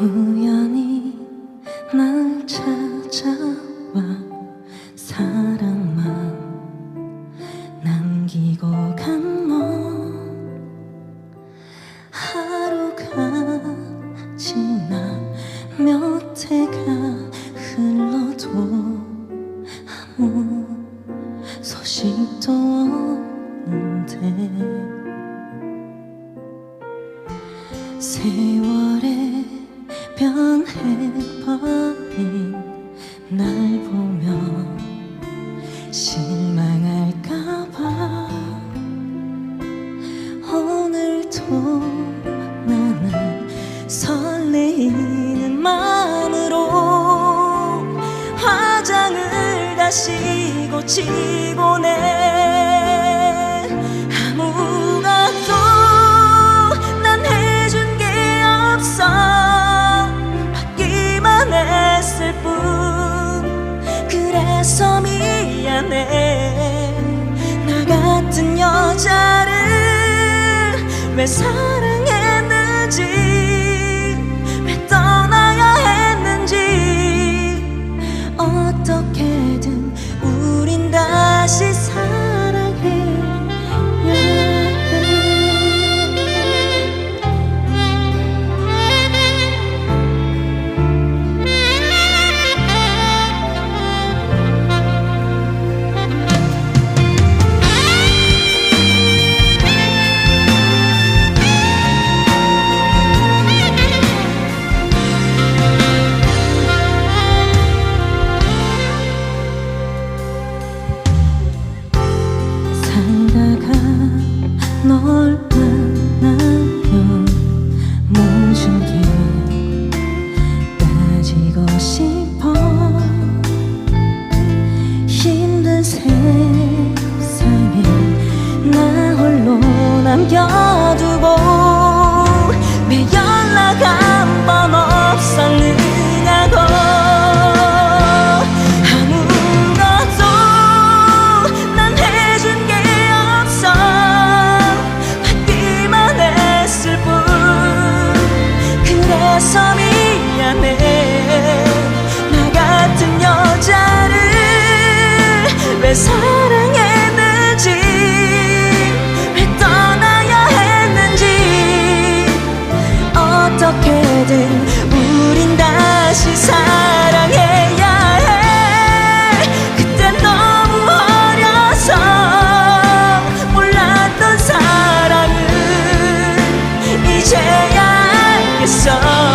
우연히 날 찾아와 사랑만 남기고 간 너. 하루가 지나 몇 해가 흘러도 아무 소식도 없는데. 세월에 변해버린 날 보면 실망할까봐. 오늘도 나는 설레이는 마음으로 화장을 다시 고치고 내 왜 사랑했는지 세상에 나 홀로 남겨두고 내 연락 한 번 없었느냐고. 아무것도 난 해준 게 없어. 받기만 했을 뿐. 그래서 미안해. 이제야 알겠어.